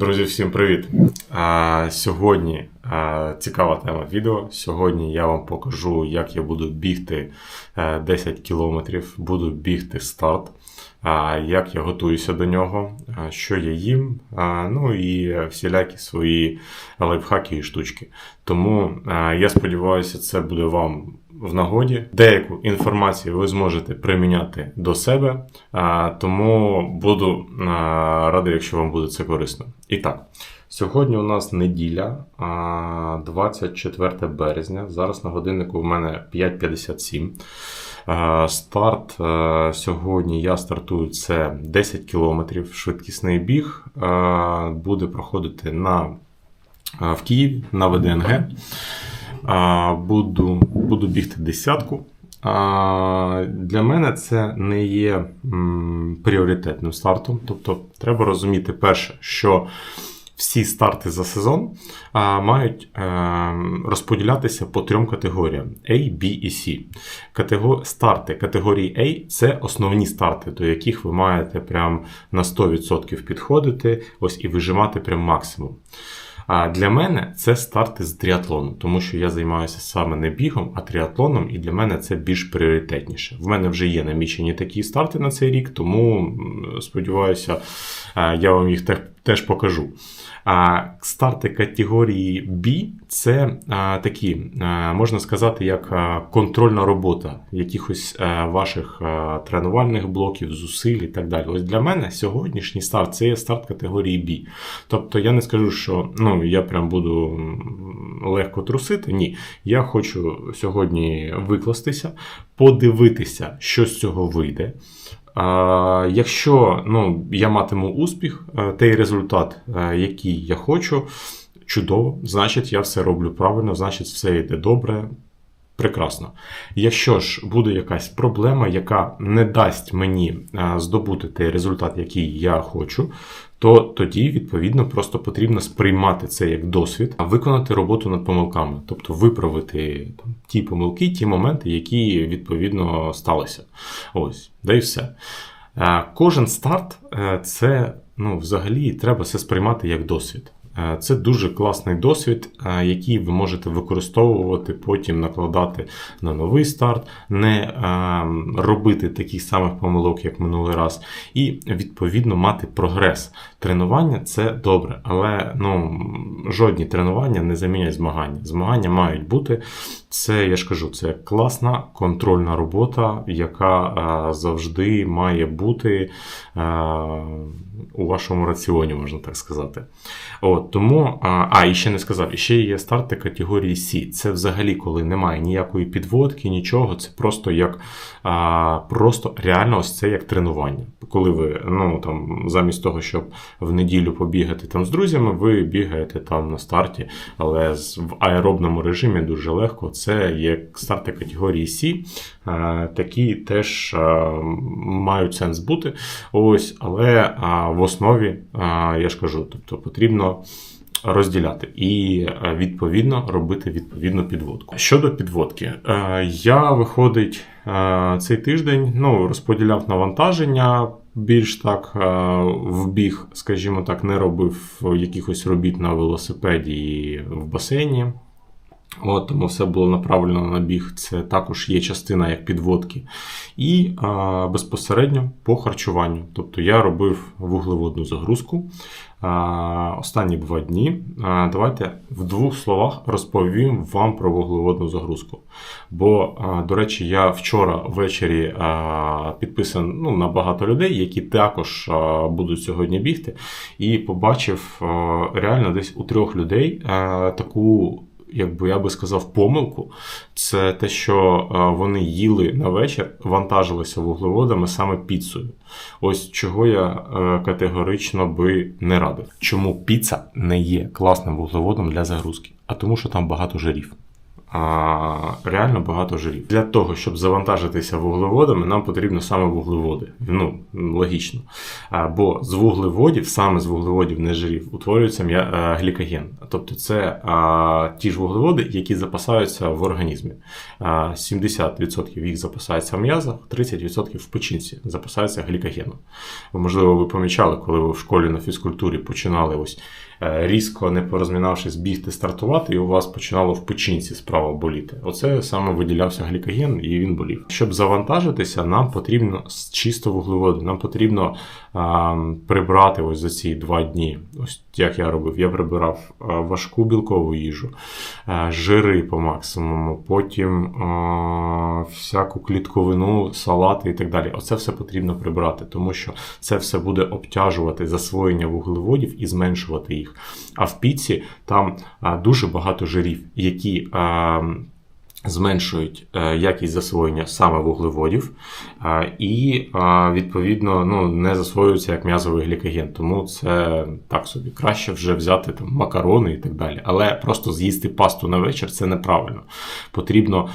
Друзі, всім привіт! А, Сьогодні а, цікава тема відео. Сьогодні я вам покажу, як я буду бігти а, 10 кілометрів, буду бігти старт, а, як я готуюся до нього, що я їм, а, ну і всілякі свої лайфхаки і штучки. Тому а, я сподіваюся, це буде вам в нагоді. Деяку інформацію ви зможете приміняти до себе, тому буду радий, якщо вам буде це корисно. І так, сьогодні у нас неділя, 24 березня. Зараз на годиннику в мене 5.57. Старт сьогодні я стартую це 10 кілометрів. Швидкісний біг буде проходити на, в Києві на ВДНГ. А, Буду, буду бігти десятку. А, Для мене це не є м, пріоритетним стартом. Тобто, треба розуміти перше, що всі старти за сезон а, мають е, розподілятися по трьом категоріям: A, B і C. Катего... Старти категорії A це основні старти, до яких ви маєте прям на 100% підходити ось і вижимати прям максимум. А для мене це старти з тріатлону, тому що я займаюся саме не бігом, а тріатлоном, і для мене це більш пріоритетніше. В мене вже є намічені такі старти на цей рік, тому сподіваюся, я вам їх теж покажу. А старти категорії B це а, такі, а, можна сказати, як контрольна робота якихось а, ваших а, тренувальних блоків, зусиль і так далі. Ось для мене сьогоднішній старт це є старт категорії B. Тобто я не скажу, що ну, я прям буду легко трусити. Ні. Я хочу сьогодні викластися, подивитися, що з цього вийде. А, Якщо ну, я матиму успіх, той результат, який я хочу, чудово, значить, я все роблю правильно, значить, все йде добре. Прекрасно. Якщо ж буде якась проблема, яка не дасть мені здобути той результат, який я хочу, то тоді, відповідно, просто потрібно сприймати це як досвід, а виконати роботу над помилками, тобто виправити там, ті помилки, ті моменти, які відповідно сталися. Ось, да і все. Кожен старт е, це ну, взагалі треба все сприймати як досвід. Е, це дуже класний досвід, е, який ви можете використовувати, потім накладати на новий старт, не е, робити таких самих помилок, як минулий раз, і відповідно мати прогрес. Тренування це добре, але ну, жодні тренування не замінять змагання. Змагання мають бути. Це я ж кажу, це класна контрольна робота, яка завжди має бути у вашому раціоні, можна так сказати. От, Тому, а, і ще не сказав, ще є старти категорії C. Це взагалі, коли немає ніякої підводки, нічого. Це просто як просто реально ось це як тренування. Коли ви ну, там, замість того, щоб в неділю побігати там з друзями, ви бігаєте там на старті, але в аеробному режимі дуже легко. Це є старти категорії C. Такі теж мають сенс бути. Ось, Але в основі, я ж кажу, тобто потрібно розділяти і е, відповідно робити відповідну підводку. Щодо підводки, е, я виходить е, цей тиждень, ну розподіляв навантаження. Більш так в біг, скажімо так, не робив якихось робіт на велосипеді і в басейні. От, Тому все було направлено на біг. Це також є частина як підводки. І а, безпосередньо по харчуванню. Тобто я робив вуглеводну загрузку а, останні два дні. А, Давайте в двох словах розповім вам про вуглеводну загрузку. Бо, а, до речі, я вчора ввечері а, підписаний ну, на багато людей, які також а, будуть сьогодні бігти, і побачив а, реально десь у трьох людей а, таку якби я би сказав, помилку, це те, що е, вони їли на вечір, вантажилися вуглеводами саме піцею. Ось чого я е, категорично би не радив. Чому піца не є класним вуглеводом для загрузки? А тому, що там багато жирів. А, реально багато жирів. Для того, щоб завантажитися вуглеводами, нам потрібно саме вуглеводи. Ну, логічно. Бо з вуглеводів, саме з вуглеводів, не жирів, утворюється а, глікоген. Тобто це ті ж вуглеводи, які запасаються в організмі. А, 70% їх запасається в м'язах, 30% в печінці запасається глікогеном. Можливо, ви помічали, коли ви в школі на фізкультурі починали ось е, різко, не порозмінавшись, бігти, стартувати, і у вас починало в печінці справа боліти. Оце саме виділявся глікоген, і він болів. Щоб завантажитися, нам потрібно з- чисто вуглеводи. Нам потрібно а, прибрати ось за ці два дні. Ось як я робив. Я прибирав важку білкову їжу, а, жири по максимуму, потім а, всяку клітковину, салати і так далі. Оце все потрібно прибрати, тому що це все буде обтяжувати засвоєння вуглеводів і зменшувати їх. А в піці там дуже багато жирів, які. Зменшують е, якість засвоєння саме вуглеводів, е, і е, відповідно ну, не засвоюється як м'язовий глікоген. Тому це так собі краще вже взяти там макарони і так далі. Але просто з'їсти пасту на вечір це неправильно. Потрібно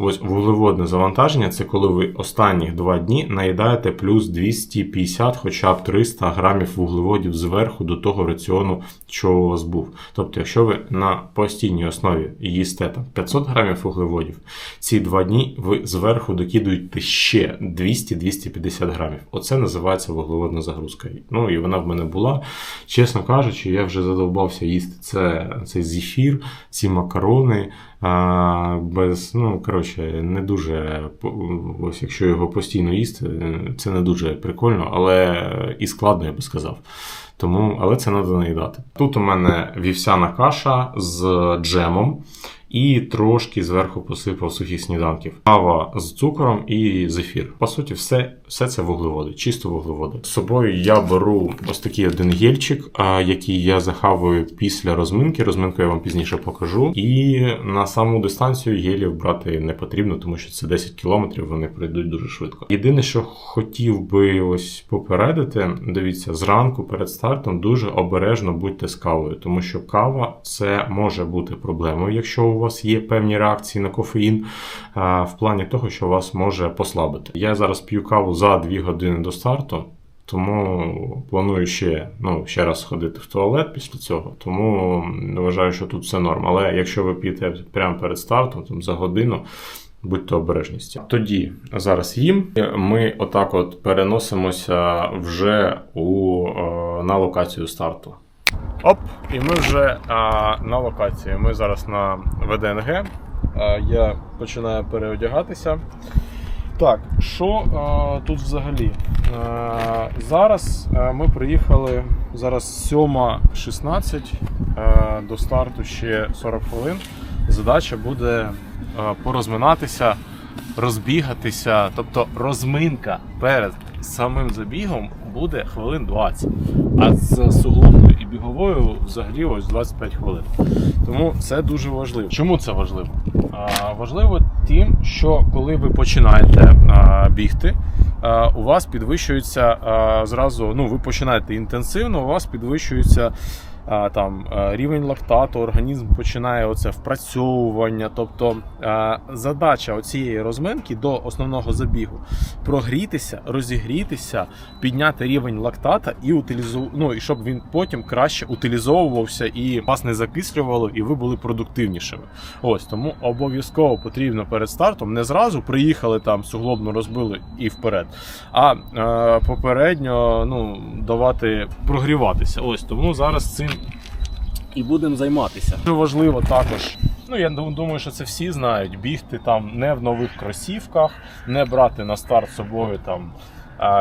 ось вуглеводне завантаження це коли ви останніх два дні наїдаєте плюс 250, хоча б 300 грамів вуглеводів зверху до того раціону, що у вас був. Тобто, якщо ви на постійній основі їсте там 500 грамів вуглеводів, ці два дні ви зверху докидуєте ще 200-250 грамів. Оце називається вуглеводна загрузка. Ну і вона в мене була. Чесно кажучи, я вже задовбався їсти це, цей зефір, ці макарони. А, без, ну, коротше, не дуже, ось якщо його постійно їсти, це не дуже прикольно, але і складно, я би сказав. Тому, але це треба наїдати. Тут у мене вівсяна каша з джемом. І трошки зверху посипав сухих сніданків. Кава з цукором і зефір. По суті, все, все це вуглеводи, чисто вуглеводи. З собою я беру ось такий один гельчик, який я захавую після розминки. Розминку я вам пізніше покажу. І на саму дистанцію гелів брати не потрібно, тому що це 10 кілометрів, вони пройдуть дуже швидко. Єдине, що хотів би ось попередити, дивіться, зранку перед стартом дуже обережно будьте з кавою, тому що кава це може бути проблемою, якщо у вас є певні реакції на кофеїн, а, в плані того, що вас може послабити. Я зараз п'ю каву за 2 години до старту. Тому планую ще ну, ще раз сходити в туалет після цього. Тому вважаю, що тут все норм. Але якщо ви п'єте прямо перед стартом, там за годину, будьте обережні. з цим. Тоді зараз їм. Ми отак от переносимося вже у, е, на локацію старту. Оп, і ми вже а, на локації. Ми зараз на ВДНГ. А, я починаю переодягатися. Так, що а, тут взагалі? А, зараз а, ми приїхали. Зараз 7.16 а, до старту ще 40 хвилин. Задача буде а, порозминатися, розбігатися. Тобто розминка перед самим забігом буде хвилин 20. А з суглобною і біговою взагалі ось 25 хвилин. Тому це дуже важливо. Чому це важливо? А, важливо тим, що коли ви починаєте а, бігти, а, у вас підвищується а, зразу, ну ви починаєте інтенсивно, у вас підвищується там рівень лактату, організм починає оце впрацьовування. Тобто задача оцієї розминки до основного забігу прогрітися, розігрітися, підняти рівень лактата і утилізу... ну, і щоб він потім краще утилізовувався і вас не закислювало, і ви були продуктивнішими. Ось тому обов'язково потрібно перед стартом не зразу приїхали там, суглобно розбили і вперед, а е, попередньо ну, давати прогріватися. Ось тому зараз цим і будемо займатися. Важливо також. Ну, я думаю, що це всі знають. Бігти там не в нових кросівках, не брати на старт собою там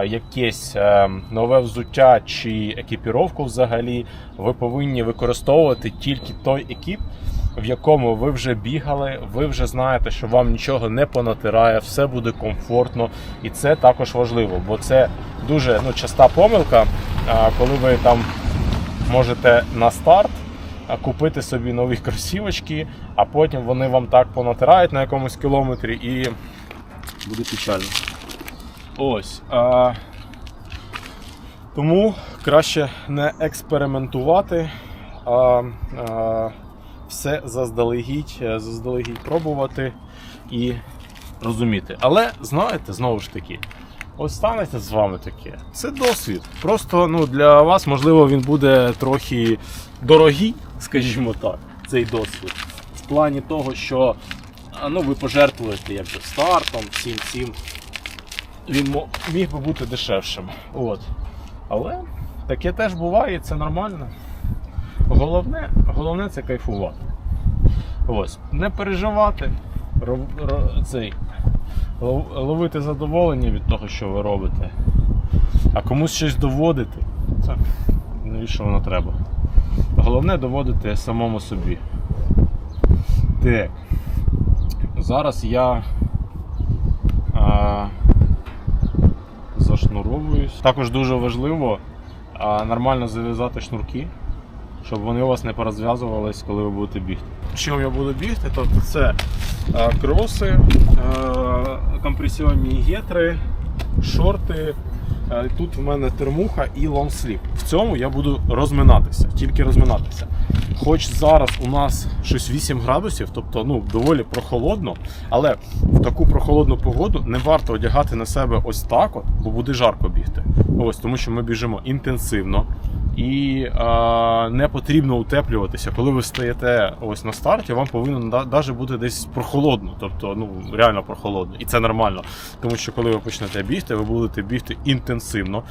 якесь е, нове взуття чи екіпіровку взагалі. Ви повинні використовувати тільки той екіп, в якому ви вже бігали, ви вже знаєте, що вам нічого не понатирає, все буде комфортно, і це також важливо, бо це дуже ну, часта помилка, коли ви там можете на старт купити собі нові кросівочки, а потім вони вам так понатирають на якомусь кілометрі і буде печально. Ось. А, тому краще не експериментувати, а, а все заздалегідь, е, заздалегідь пробувати і розуміти. Але знаєте, знову ж таки, ось станеться з вами таке. Це досвід. Просто ну, для вас, можливо, він буде трохи дорогий, скажімо так, цей досвід. В плані того, що ну, ви пожертвуєте якби стартом, всім цим. Він міг би бути дешевшим. От. Але таке теж буває, і це нормально. Головне, головне це кайфувати. Ось. Не переживати, ро- ро- цей, ловити задоволення від того, що ви робите. А комусь щось доводити, це навіщо воно треба? Головне доводити самому собі. Так. Зараз я а, зашнуровуюсь. Також дуже важливо а, нормально зав'язати шнурки, щоб вони у вас не порозв'язувались, коли ви будете бігти. Чим я буду бігти? Тобто це а, кроси, а, компресіонні гетри, шорти. Е, Тут в мене термуха і лонгсліп. В цьому я буду розминатися, тільки розминатися. Хоч зараз у нас щось 8 градусів, тобто ну, доволі прохолодно, але в таку прохолодну погоду не варто одягати на себе ось так, от, бо буде жарко бігти. Ось тому, що ми біжимо інтенсивно і е, не потрібно утеплюватися. Коли ви стоїте ось на старті, вам повинно навіть бути десь прохолодно, тобто ну реально прохолодно, і це нормально. Тому що коли ви почнете бігти, ви будете бігти інтенсивно.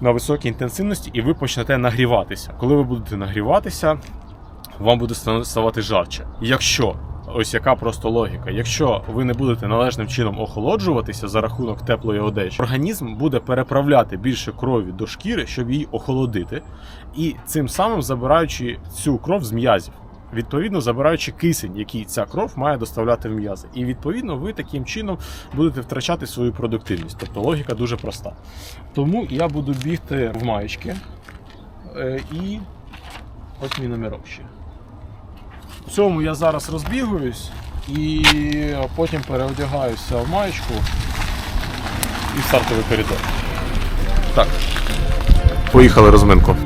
На високій інтенсивності, і ви почнете нагріватися. Коли ви будете нагріватися, вам буде ставати жарче. Якщо ось яка просто логіка, якщо ви не будете належним чином охолоджуватися за рахунок теплої одежі, організм буде переправляти більше крові до шкіри, щоб її охолодити, і цим самим забираючи цю кров з м'язів. Відповідно, забираючи кисень, який ця кров має доставляти в м'язи. І відповідно ви таким чином будете втрачати свою продуктивність. Тобто логіка дуже проста. Тому я буду бігти в маєчки. Е, і ось мій номерок ще. В цьому я зараз розбігаюсь і потім переодягаюся в маєчку і в стартовий коридор. Так. Поїхали розминку.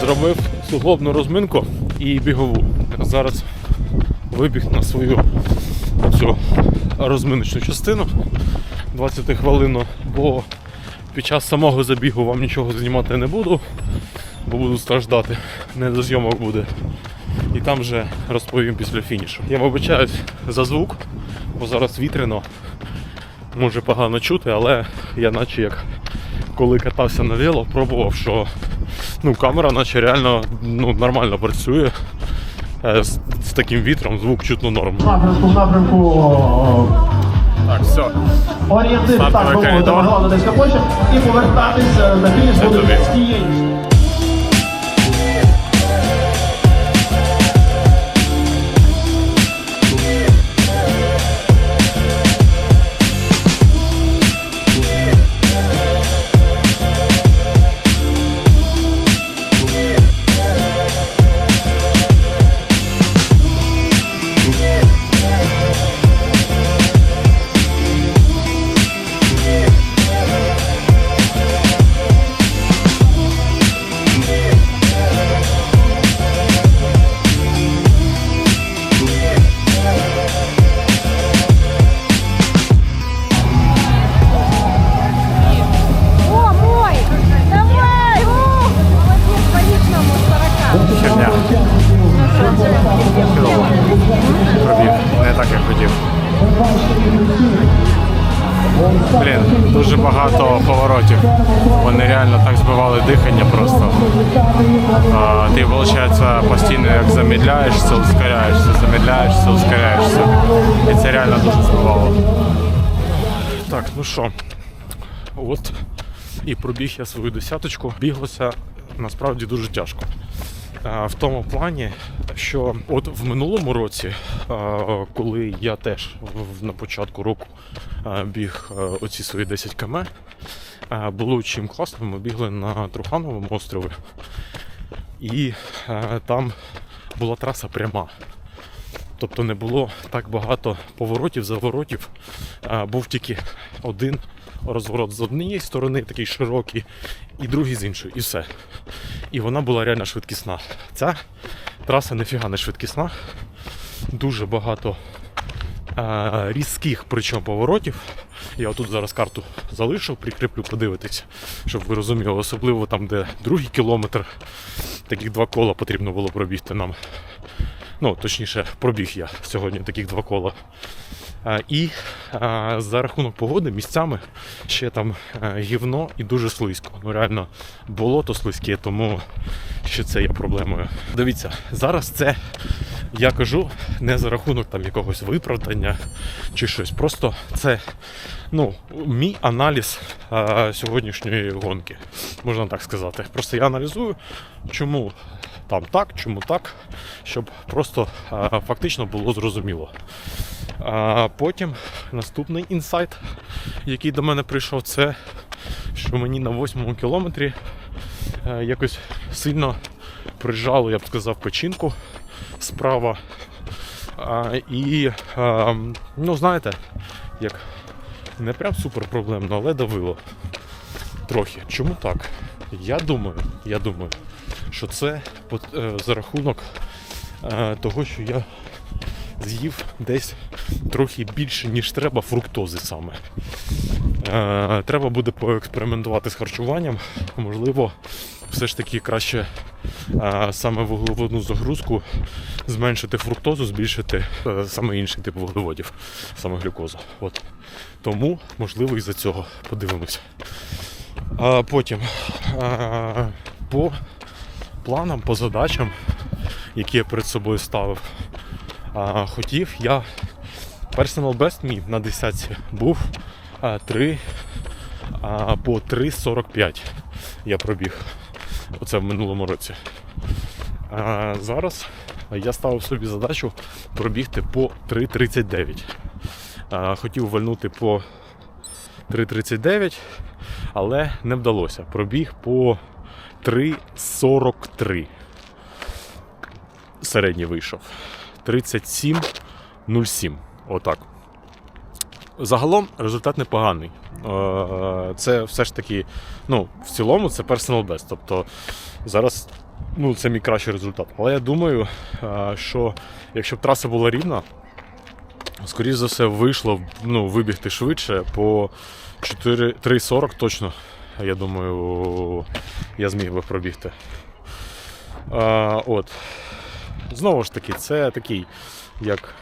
Зробив суглобну розминку і бігову. Зараз вибіг на свою цю розминочну частину 20 хвилину, бо під час самого забігу вам нічого знімати не буду, бо буду страждати, не до зйомок буде. І там вже розповім після фінішу. Я вибачаюсь за звук, бо зараз вітряно, може погано чути, але я наче як коли катався на вело, пробував, що ну, камера наче реально ну, нормально працює. Е, З, з таким вітром звук чутно норм. напрямку напрямку Так, все. орієнтир, так мовити, коридор. вагону десь потім і повертатися на фініш буде тобі. От і пробіг я свою десяточку. Біглося насправді дуже тяжко. В тому плані, що от в минулому році, коли я теж на початку року біг оці свої 10 км, було чим класно, ми бігли на Трухановому острові. і там була траса пряма. Тобто не було так багато поворотів, заворотів. Був тільки один розворот з однієї сторони, такий широкий, і другий з іншої, і все. І вона була реально швидкісна. Ця траса ніфіга не швидкісна. Дуже багато а, різких причому поворотів. Я отут зараз карту залишу, прикріплю, подивитись, щоб ви розуміли, особливо там, де другий кілометр, таких два кола потрібно було пробігти нам. Ну, точніше, пробіг я сьогодні таких два кола. І за рахунок погоди місцями ще там гівно і дуже слизько. Ну реально болото слизьке, тому ще це є проблемою. Дивіться, зараз це я кажу не за рахунок там якогось виправдання чи щось. Просто це ну, мій аналіз а, сьогоднішньої гонки, можна так сказати. Просто я аналізую, чому там так, чому так, щоб просто а, фактично було зрозуміло. А потім наступний інсайт, який до мене прийшов, це що мені на восьмому кілометрі е, якось сильно прижало, я б сказав, печінку справа. А, і, а, ну, знаєте, як не прям супер проблемно, але давило трохи. Чому так? Я думаю, я думаю, що це е, за рахунок е, того, що я з'їв десь трохи більше, ніж треба фруктози саме. Е, треба буде поекспериментувати з харчуванням. Можливо, все ж таки краще е, саме вуглеводну загрузку зменшити фруктозу, збільшити е, саме інший тип вуглеводів, саме глюкозу. От. Тому, можливо, із-за цього подивимось. А потім е, по планам, по задачам, які я перед собою ставив, а, хотів я Personal Best мій на десятці був а, 3 а, по 3.45 я пробіг. Оце в минулому році. А, зараз я ставив собі задачу пробігти по 3.39. А, хотів вальнути по 3.39, але не вдалося. Пробіг по 3.43. Середній вийшов. 37.07. Отак. Загалом результат непоганий. Е, Це все ж таки, ну, в цілому це personal best. Тобто зараз ну, це мій кращий результат. Але я думаю, е, що якщо б траса була рівна, скоріш за все, вийшло ну, вибігти швидше по 4 3.40 точно. Я думаю, я зміг би пробігти. А, от. Знову ж таки, це такий як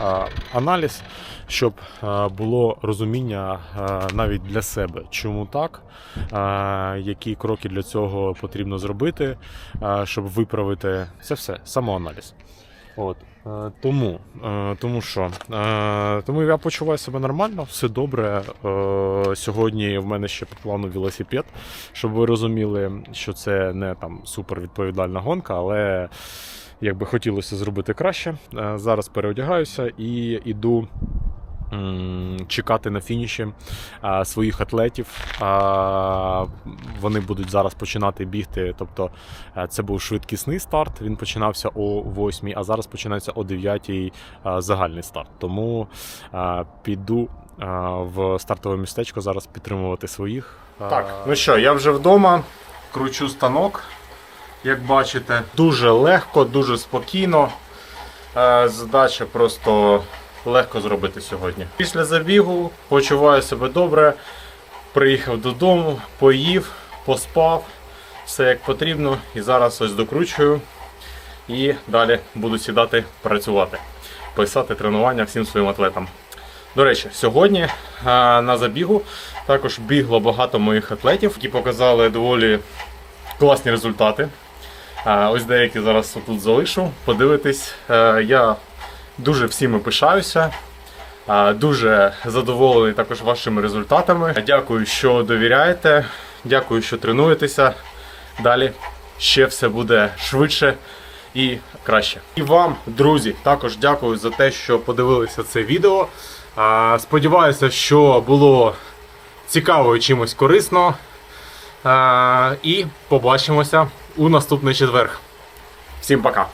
а, аналіз, щоб а, було розуміння а, навіть для себе, чому так, а, які кроки для цього потрібно зробити, а, щоб виправити це все, самоаналіз. От. е, Тому, е, тому що е, тому я почуваю себе нормально, все добре. Сьогодні в мене ще по плану велосипед, щоб ви розуміли, що це не там супер відповідальна гонка, але як би хотілося зробити краще. Е, Зараз переодягаюся і йду чекати на фініші а, своїх атлетів. А, вони будуть зараз починати бігти. Тобто е, це був швидкісний старт. Він починався о 8, а зараз починається о 9 а, загальний старт. Тому а, піду а, в стартове містечко зараз підтримувати своїх. Так, ну що, я вже вдома, кручу станок. Як бачите, дуже легко, дуже спокійно. Е, Задача просто легко зробити сьогодні. Після забігу почуваю себе добре. Приїхав додому, поїв, поспав, все як потрібно. І зараз ось докручую. І далі буду сідати працювати, писати тренування всім своїм атлетам. До речі, сьогодні е, на забігу також бігло багато моїх атлетів, які показали доволі класні результати. Ось деякі зараз тут залишу. Подивитись. Е, Я дуже всіми пишаюся. Дуже задоволений також вашими результатами. Дякую, що довіряєте. Дякую, що тренуєтеся. Далі ще все буде швидше і краще. І вам, друзі, також дякую за те, що подивилися це відео. Сподіваюся, що було цікаво чимось корисно. І побачимося у наступний четверг. Всім пока!